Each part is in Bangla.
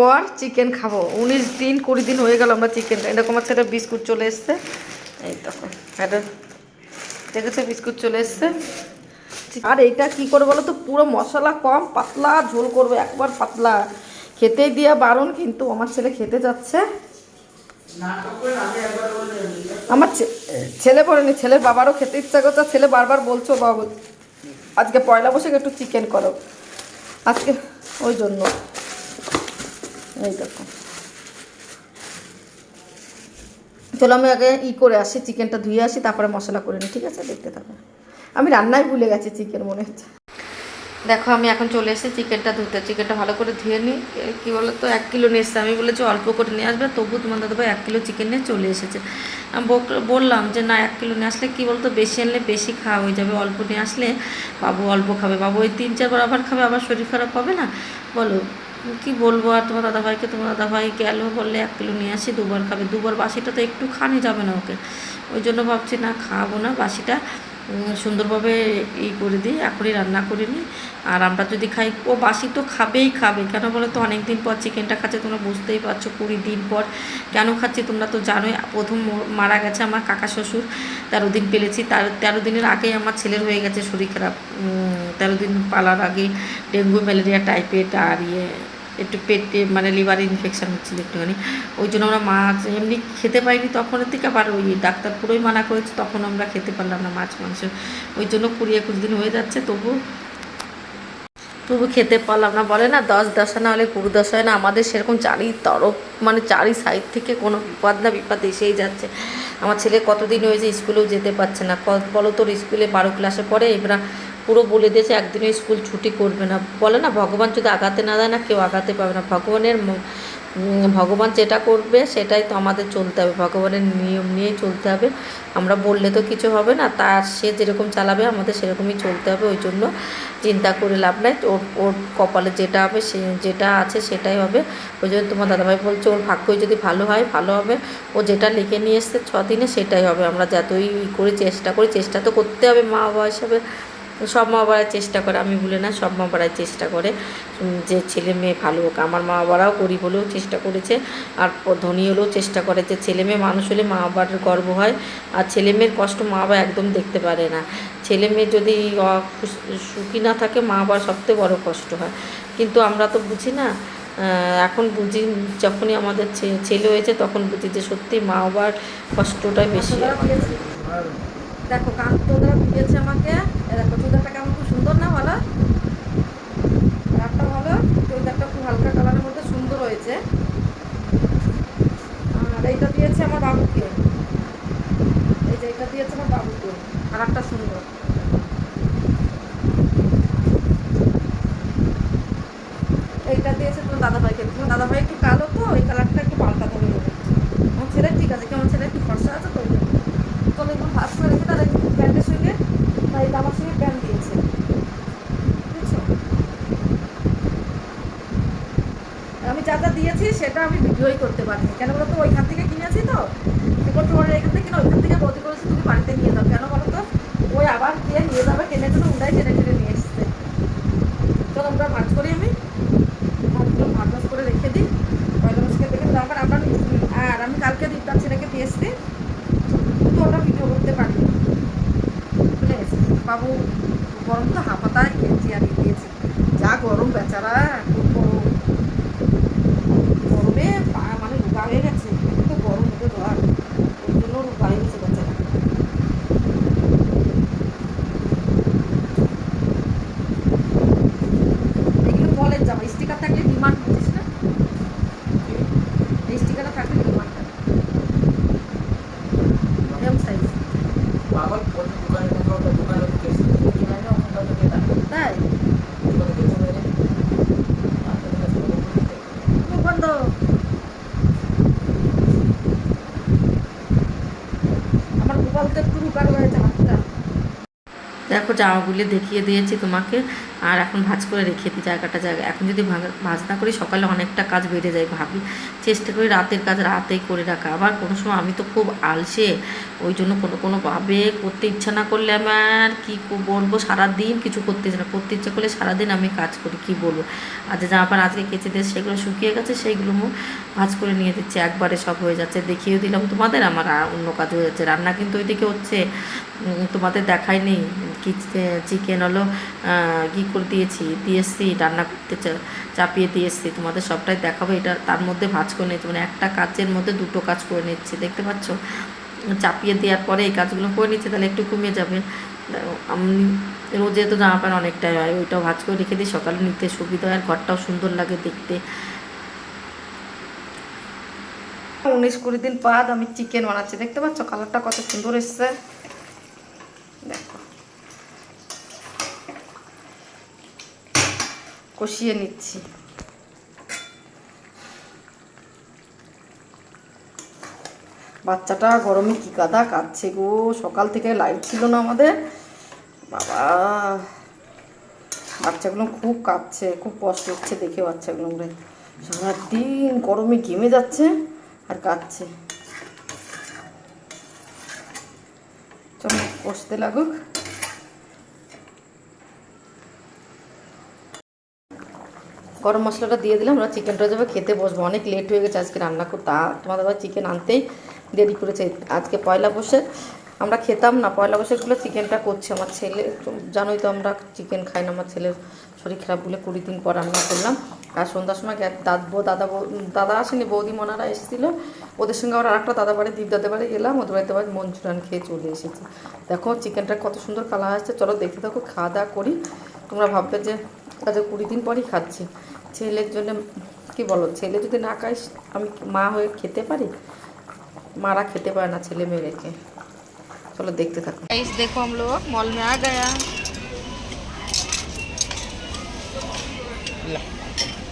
পর চিকেন খাব। উনিশ দিন কুড়ি দিন হয়ে গেল আমরা চিকেন এরকম আছে একটা বিস্কুট চলে এসছে। এই তখন এটা দেখেছে বিস্কুট চলে এসছে। আর এইটা কি করে বলো তো, পুরো মশলা কম, পাতলা, ঝোল করবে একবার পাতলা। খেতে দিয়ে বারণ, কিন্তু আমার ছেলে খেতে যাচ্ছে। আমার ছেলে বলেনি ছেলের বাবারও খেতে ইচ্ছা করছে, ছেলে বারবার বলছো বাবু, আজকে পয়লা বৈশাখ একটু চিকেন করো। আজকে, ওই জন্য। এই দেখো। চলো আমি আগে ই করে আসি, চিকেনটা ধুয়ে আসি, তারপরে মশলা করে নিই, ঠিক আছে? দেখতে থাকো। আমি রান্নায় ভুলে গেছি চিকেন, মনে হচ্ছে। দেখো, আমি এখন চলে এসেছি, চিকেনটা ধুতে। চিকেনটা ভালো করে ধুয়ে নিই। কী বলো তো এক কিলো নিয়ে আমি বলেছি অল্প করে নিয়ে আসবে, তবু তোমার দাদাভাই এক কিলো চিকেন নিয়ে চলে এসেছে। আমি বললাম যে, না, এক কিলো নিয়ে আসলে কী বলতো, বেশি আনলে বেশি খাওয়া হয়ে যাবে। অল্প নিয়ে আসলে বাবু অল্প খাবে। বাবু ওই তিন, চারবার আবার খাবে, আবার শরীর খারাপ হবে না? বলো। কি বলব আর তোমার দাদাভাইকে? তোমার দাদাভাই গেল বললে এক কিলো নিয়ে আসি, দুবার খাবে। দুবার বাসিটা তো একটু খানি যাবে না ওকে। ওই জন্য ভাবছি, না খাওয়াবো না বাসিটা। সুন্দরভাবে ই করে দিই, এখনই রান্না করে নিই। আর আমরা যদি খাই, ও বাসি তো খাবেই খাবে। কেন বলো তো অনেক দিন পর চিকেনটা খাচ্ছে, তোমরা বুঝতেই পারছ, কুড়ি দিন পর। কেন খাচ্ছি তোমরা তো জানোই, প্রথম মারা গেছে আমার কাকা শ্বশুর। তেরো দিন পেলেছি, তার, তেরো দিনের আগেই আমার ছেলের হয়ে গেছে শরীর খারাপ। তেরো দিন পালার আগে ডেঙ্গু, ম্যালেরিয়া, টাইফয়েড আর ইয়ে একটু পেটে মানে লিভার ইনফেকশান হচ্ছিল একটুখানি। ওই জন্য আমরা মাছ এমনি খেতে পাইনি তখনের থেকে আবার ওই ডাক্তার পুরোই মানা করেছে, তখন আমরা খেতে পারলাম না মাছ, মাংস। ওই জন্য কুড়ি একুশ দিন হয়ে যাচ্ছে, তবু তবু খেতে পারলাম না। বলে না, দশ দশা না হলে কুড়ি দশা হয় না। আমাদের সেরকম চারি তরফ মানে চারি সাইড থেকে কোনো বিপদ না বিপদ এসেই যাচ্ছে। আমার ছেলে কতদিন হয়েছে স্কুলেও যেতে পারছে না। বলো তোর স্কুলে বারো ক্লাসে পড়ে, এবার পুরো বলে দিয়েছে, একদিনও স্কুল ছুটি করবে না। বলে না, ভগবান যদি আগাতে না দেয় না, কেউ আগাতে পাবে না। ভগবানের ভগবান যেটা করবে, সেটাই তো আমাদের চলতে হবে। ভগবানের নিয়ম নিয়েই চলতে হবে। আমরা বললে তো কিছু হবে না তার সে যেরকম চালাবে, আমাদের সেরকমই চলতে হবে। ওই জন্য চিন্তা করে লাভ নাই। ওর ওর কপালে যেটা হবে, সে যেটা আছে, সেটাই হবে। ওই জন্য তোমার দাদাভাই বলছে, ওর ভাগ্যই যদি ভালো হয়, ভালো হবে। ও যেটা লিখে নিয়ে এসছে ছ দিনে সেটাই হবে। আমরা যতই করে, চেষ্টা করি, চেষ্টা তো করতে হবে মা বাবা হিসাবে। সব মা বাবার চেষ্টা করে, আমি বলে না সব মা বাবারাই চেষ্টা করে। যে ছেলে মেয়ে ভালো হোক, আমার মা বাবারাও গরিব হলেও চেষ্টা করেছে, আর ধনী হলেও চেষ্টা করে যে ছেলে মেয়ে মানুষ হলে মা বাবার গর্ব হয়, আর ছেলে মেয়ের কষ্ট মা বাবা একদম দেখতে পারে না। ছেলে মেয়ে যদি সুখী না থাকে, মা বাবার সবথেকে বড় কষ্ট হয়। কিন্তু আমরা তো বুঝি না এখন বুঝি, যখনই আমাদের ছেলে হয়েছে, তখন বুঝি যে সত্যি মা বাবার কষ্টটাই বেশি। দেখো, কান তোদরা দিয়েছে আমাকে। দেখো চুদারটা কেমন খুব সুন্দর না ভালো? কালারটা ভালো চুদারটা খুব হালকা কালারের মধ্যে সুন্দর হয়েছে। আর এইটা দিয়েছে আমার বাবুকে। এই যে এইটা দিয়েছে আমার বাবুকে, কালারটা সুন্দর। এইটা দিয়েছে তোমার দাদাভাইকে। তোমার দাদাভাই একটু কালো তো, ওই কালারটা একটু পাল্টাতে হবে আমার ছেলে ঠিক আছে কি আমার ছেলে একটু ফর্সা আছে তো ওই জন্য। চলো একটু ভাস করে রেখে তার প্যান্টের সঙ্গে তাই আমার সঙ্গে প্যান্ট দিয়েছে বুঝছ আমি যা যা দিয়েছি সেটা আমি ভিডিওই করতে পারিনি। কেন বলো তো ওইখান থেকে কিনেছি তো। এবার তোমার এখান থেকে কিনে ওইখান থেকে বলতে করেছি, তুমি বাড়িতে নিয়ে যাও। কেন বলো তো ওই আবার গিয়ে নিয়ে যাবে টেনে টেনে উন্ডাই টেনে টেনে নিয়ে এসছে। চলো আমরা ভাজ করি আমি। ভাতগুলো ভাত ভাজ করে রেখে দিই। পয়লা মাসকে দেখে তারপর আমরা আর আমি কালকে দীপদার ছেলেকে দিয়ে এসছি। কিন্তু ওটা ভিডিও করতে পারি বাবু, গরম তো হাঁপাতায় খেয়েছি আর দিয়েছি। যা গরম বেচারা খুব গরম গরমে পা মানে রোগা হয়ে গেছে তো গরম হতে ধর ওই জন্য রোগা হয়ে গেছে বেচারা এগুলো কলেজ যাব স্টিকার থাকলে ডিমান্ড বুঝিস না এই স্টিকারটা থাকলে ডিমান্ড এরকম সাইজ পাগল প্রতি দোকানে কোথাও একটা দোকানে ঢুকেছে কিনা না ওখানটা থেকে টাকা তাই দোকানে গেছে মেরে তারপরে কাছে মুখ বন্ধ আমার মোবাইলটা একটু রুকার হয়েছে হাতটা দেখো জামাগুলি দেখিয়ে দিয়েছি তোমাকে। আর এখন ভাজ করে রেখে দিই জায়গাটা, জায়গা। এখন যদি ভাজ না করি সকালে অনেকটা কাজ বেড়ে যায় ভাবি। চেষ্টা করি রাতের কাজ রাতেই করে রাখা। আবার কোনো সময় আমি তো খুব আলসে, ওই জন্য কোনো কোনো ভাবে করতে ইচ্ছা না করলে আমার কি বলব? সারাদিন কিছু করতে ইচ্ছে না। করতে ইচ্ছা করলে সারাদিন আমি কাজ করি, কি বলব? আর যে জামা প্যান্ট আজকে কেচে দিয়ে সেগুলো শুকিয়ে গেছে, সেইগুলো ভাজ করে নিয়ে দিচ্ছি। একবারে সব হয়ে যাচ্ছে। দেখিয়ে দিলাম তোমাদের, আমার অন্য কাজ হয়ে যাচ্ছে। রান্না কিন্তু ওইদিকে হচ্ছে। তোমাদের দেখায়নি কি চিকেন হলো কি করে দিয়েছি? দিয়েছি রান্না করতে চাপিয়ে দিয়েছি তোমাদের সবটাই দেখাবো। এটা তার মধ্যে ভাজ করে নিয়েছি। মানে একটা কাজের মধ্যে দুটো কাজ করে নিচ্ছি। দেখতে পাচ্ছ? চাপিয়ে দেওয়ার পরে এই কাজগুলো করে নিচ্ছি, তাহলে একটু কমে যাবে। আমি রোজে তো জামা প্যান্ট অনেকটাই হয়, ওইটাও ভাজ করে রেখে দিই। সকালে নিতে সুবিধা হয়, আর ঘরটাও সুন্দর লাগে দেখতে। উনিশ কুড়ি দিন বাদ আমি চিকেন বানাচ্ছি। দেখতে পাচ্ছ? কালারটা কত সুন্দর এসছে দেখো কষিয়ে নিচ্ছি। বাচ্চাটা গরমে কি কাদা কাঁদছে গো, সকাল থেকে লাইট ছিল না আমাদের। বাবা, বাচ্চাগুলো খুব কাঁদছে, খুব কষ্ট হচ্ছে দেখে বাচ্চাগুলো সারাদিন গরমে ঘেমে যাচ্ছে আর কাঁদছে। চলো, কষতে লাগুক। গরম মশলাটা দিয়ে দিলাম আমরা চিকেনটা যাবে খেতে বসবো। অনেক লেট হয়ে গেছে আজকে রান্না করতে। তোমাদের আবার চিকেন আনতেই দেরি করেছে। আজকে পয়লা বসে আমরা খেতাম না। পয়লা বৈশাখগুলো চিকেনটা করছে আমার ছেলে। জানোই তো আমরা চিকেন খাই না, আমার ছেলের শরীর খারাপ বলে কুড়ি দিন পর রান্না করলাম। আর সন্ধ্যার সময় দাদবো, দাদা দাদা আসেনি, বৌদি মনারা এসেছিল। ওদের সঙ্গে আবার আরেকটা দাদা বাড়ি, দীপ দাদা বাড়ি গেলাম। ওদের বাড়িতে আবার মঞ্চুরান খেয়ে চলে এসেছি। দেখো চিকেনটা কত সুন্দর কালার আসছে। চলো দেখতে দেখো খাওয়া দাওয়া করি। তোমরা ভাববে যে আজ কুড়ি দিন পরই খাচ্ছি। ছেলের জন্য কি বলো ছেলে যদি না খাইস আমি মা হয়ে খেতে পারি मारा खेते पाए ना छेले मेरे के चलो देखते থাকো गाइस देखो हम लोग मॉल में आ गया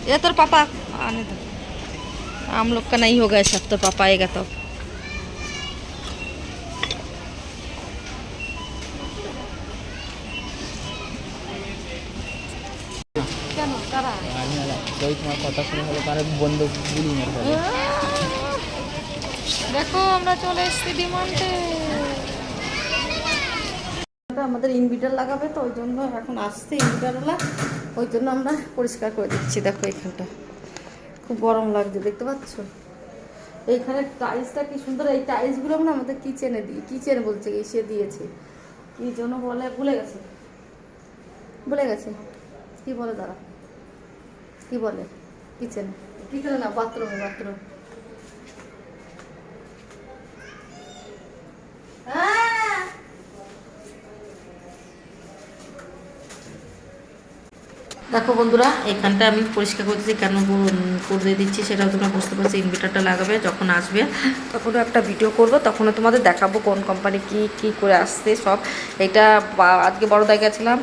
ये तो पापा आने दो हम लोग का नहीं होगा सब तो पापा आएगा तो কেন? ওই তোমার কথা শুনে হলো তার বন্ধু গুলি মেরে দেখো, আমরা চলে এসেছি ডিমান্ডে। আমাদের ইনভিটার লাগাবে তো, ওই জন্য এখন আসছে ইনভিটারওয়ালা। ওই জন্য আমরা পরিষ্কার করে দিচ্ছি, দেখো এখানটা। খুব গরম লাগছে, দেখতে পাচ্ছ? এইখানে টাইলসটা কি সুন্দর, এই টাইলসগুলো না আমাদের কিচেনে দিই, কিচেন বলছে কি সে দিয়েছে। কি জন্য বলে, ভুলে গেছে। ভুলে গেছে। কি বলে দাঁড়া? কি বলে? কিচেনে কিচেনে না? বাথরুমে বাথরুম দেখো বন্ধুরা, এখানটা আমি পরিষ্কার করতেছি, কেন করে দিচ্ছি সেটাও তোমরা বুঝতে পারছ ইনভার্টারটা লাগাবে যখন আসবে। তখনও একটা ভিডিও করব, তখনও তোমাদের দেখাবো কোন কোম্পানি কি কি করে আসছে সব। এটা আজকে বড় বড়দায় গেছিলাম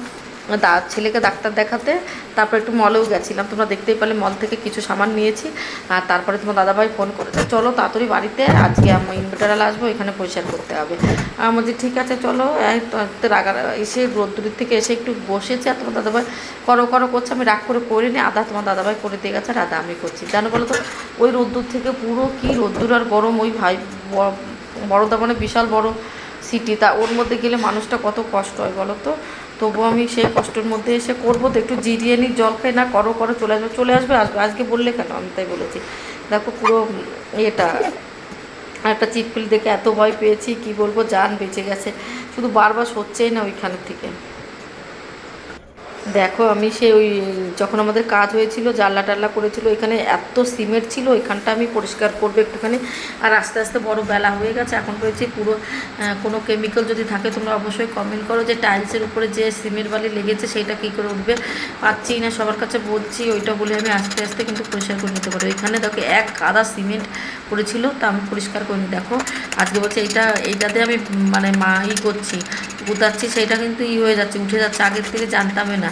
দা ছেলেকে ডাক্তার দেখাতে, তারপর একটু মলেও গেছিলাম। তোমরা দেখতেই পেলে মল থেকে কিছু সামান নিয়েছি, আর তারপরে তোমার দাদাভাই ফোন করেছে। চলো তাড়াতাড়ি বাড়িতে, আজকে আমি ইনভার্টার আসব, এখানে পরিষ্কার করতে হবে। আমি বলছি, ঠিক আছে, চলো। এই তো একটু রাগা এসে রোদ্দুরের থেকে এসে একটু বসেছি, আর তোমার দাদাভাই করো করো করছে। আমি রাগ করে করিনি আদা তোমার দাদাভাই করে দিয়ে গেছে, আর আমি করছি। জানো বলো তো, ওই রোদ্দুর থেকে পুরো কি রোদ্দুর আর গরম, ওই ভাই বড়দা মানে বিশাল বড় সিটি তা ওর মধ্যে গেলে মানুষটা কত কষ্ট হয় বলো তো? তবু আমি সেই কষ্টের মধ্যে এসে করব তো, একটু জিরিয়ে নিই, জল খাই, না করো করো, চলে আসবে চলে আসবে আসবে আজকে বললে কেন? আমি তাই বলেছি। দেখো পুরো এটা একটা চিটপিল দেখে এত ভয় পেয়েছি, কি বলব, জান বেঁচে গেছে। শুধু বারবার সরছেই না ওইখানের থেকে। দেখো, আমি সে ওই যখন আমাদের কাজ হয়েছিল জানলা টাল্লা করেছিল, এখানে এত সিমেন্ট ছিল, এখানটা আমি পরিষ্কার করব একটুখানি। আর আস্তে আস্তে বড় বেলা হয়ে গেছে, এখন রয়েছে পুরো কোনো কেমিক্যাল যদি থাকে, তোমরা অবশ্যই কমেন্ট করো যে টাইলসের উপরে যে সিমেন্ট বালি লেগেছে সেইটা কী করে উঠবে? পাচ্ছি না, সবার কাছে বলছি, ওইটা বলে আমি আস্তে আস্তে কিন্তু পরিষ্কার করে নিতে পারি। এখানে দেখো, এক কাদা সিমেন্ট পড়েছিল, তা আমি পরিষ্কার করে নিই দেখো। আজকে বলছে এইটা, এইটাতে আমি মানে মা ই করছি, গুতাচ্ছি, সেটা কিন্তু ই হয়ে যাচ্ছে, উঠে যাচ্ছে, আগের থেকে জানতামই না।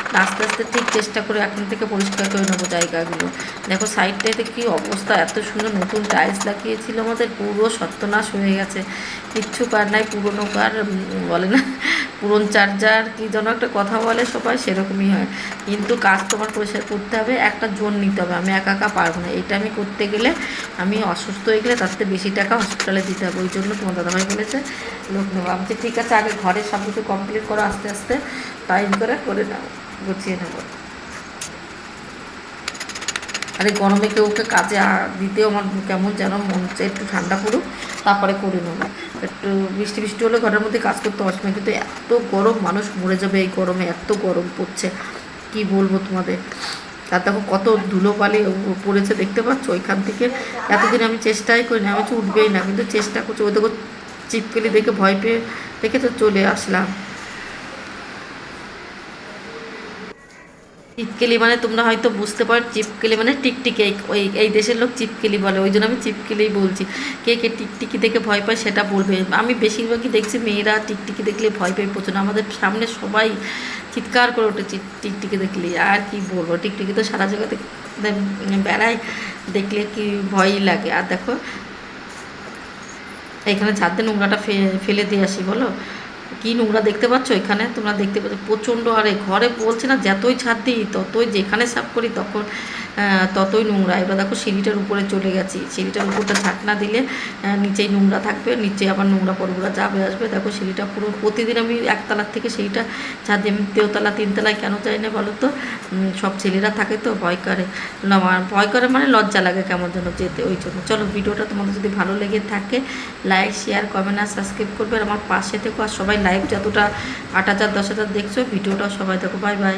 আস্তে আস্তে ঠিক চেষ্টা করে এখন থেকে পরিষ্কার করে নেব জায়গাগুলো। দেখো সাইডটাতে কি অবস্থা, এত সুন্দর নতুন টাইলস লাগিয়েছিল আমাদের, পুরো সত্যনাশ হয়ে গেছে। কিচ্ছু কার নাই, পুরনো কার বলে না, পুরন চার্জার কি যেন একটা কথা বলে সবাই, সেরকমই হয়। কিন্তু কাজ তোমার পরিষ্কার করতে হবে, একটা জোন নিতে হবে, আমি একা একা পারব না। এটা আমি করতে গেলে আমি অসুস্থ হয়ে গেলে তার বেশি টাকা হসপিটালে দিতে হবে, ওই জন্য তোমার দাদাভাই বলেছে, লোক নেব। আমি ঠিক আছে, আগে ঘরে সব কিছু কমপ্লিট করো আস্তে আস্তে টাইম করে করে নাও। গুছিয়ে নেব। আর গরমে কেউ ওকে কাজে দিতেও আমার কেমন যেন মন হচ্ছে একটু ঠান্ডা পড়ুক, তারপরে করে নেব। একটু বৃষ্টি বৃষ্টি হলে ঘরের মধ্যে কাজ করতে অসুবিধা নেই। কিন্তু এত গরম মানুষ মরে যাবে এই গরমে, এত গরম পড়ছে। কি বলব তোমাদের? আর দেখো কত ধুলোবালি ও- পড়েছে, দেখতে পাচ্ছ ওইখান থেকে? এতদিন আমি চেষ্টাই করি না আমি উঠবেই না, কিন্তু চেষ্টা করছি। ওই দেখো চিপকেলি দেখে ভয় পেয়ে, দেখে তো চলে আসলাম। চিপকেলি মানে তোমরা হয়তো বুঝতে পারো, চিপকেলি মানে টিকটিকি ওই এই দেশের লোক চিপকেলি বলে, ওই জন্য আমি চিপকেলিই বলছি। কে কে টিকটিকি দেখে ভয় পায় সেটা বলবে। আমি বেশিরভাগই দেখছি মেয়েরা টিকটিকি দেখলে ভয় পায় প্রচুর আমাদের সামনে সবাই চিৎকার করে ওঠে টিকটিকি দেখলে। আর কি বলব, টিকটিকি তো সারা জায়গাতে বেড়ায় দেখলে কি ভয়ই লাগে। আর দেখো, এখানে ছাদে নোংরাটা ফেলে দিয়ে আসি, বলো? কি নোংরা দেখতে পাচ্ছ এখানে? তোমরা দেখতে পাচ্ছ প্রচণ্ড আরে ঘরে বলছি না, যতই ছাদ দিই, ততই যেখানে সাফ করি, তখন ততই নোংরা। এবার দেখো সিঁড়িটার উপরে চলে গেছি। সিঁড়িটার উপরটা ঝাঁকনা দিলে নিচেই নোংরা থাকবে, নিচে আবার নোংরা পরগুলো যাবে, আসবে। দেখো সিঁড়িটা পুরো প্রতিদিন আমি একতলার থেকে সিঁড়িটা ছাদ দেওতলা, তিনতলায় কেন যাই না বলো তো? সব ছেলেরা থাকে তো, ভয় করে। ভয় করে মানে লজ্জা লাগে কেমন যেন যেতে ওই জন্য। চলো ভিডিওটা তোমাদের যদি ভালো লেগে থাকে লাইক শেয়ার কমেন্ট আর সাবস্ক্রাইব করবে আর আমার পাশে থেকো। আর সবাই লাইভ যতটা আট হাজার, দশ হাজার দেখছ, ভিডিওটাও সবাই দেখো। Bye bye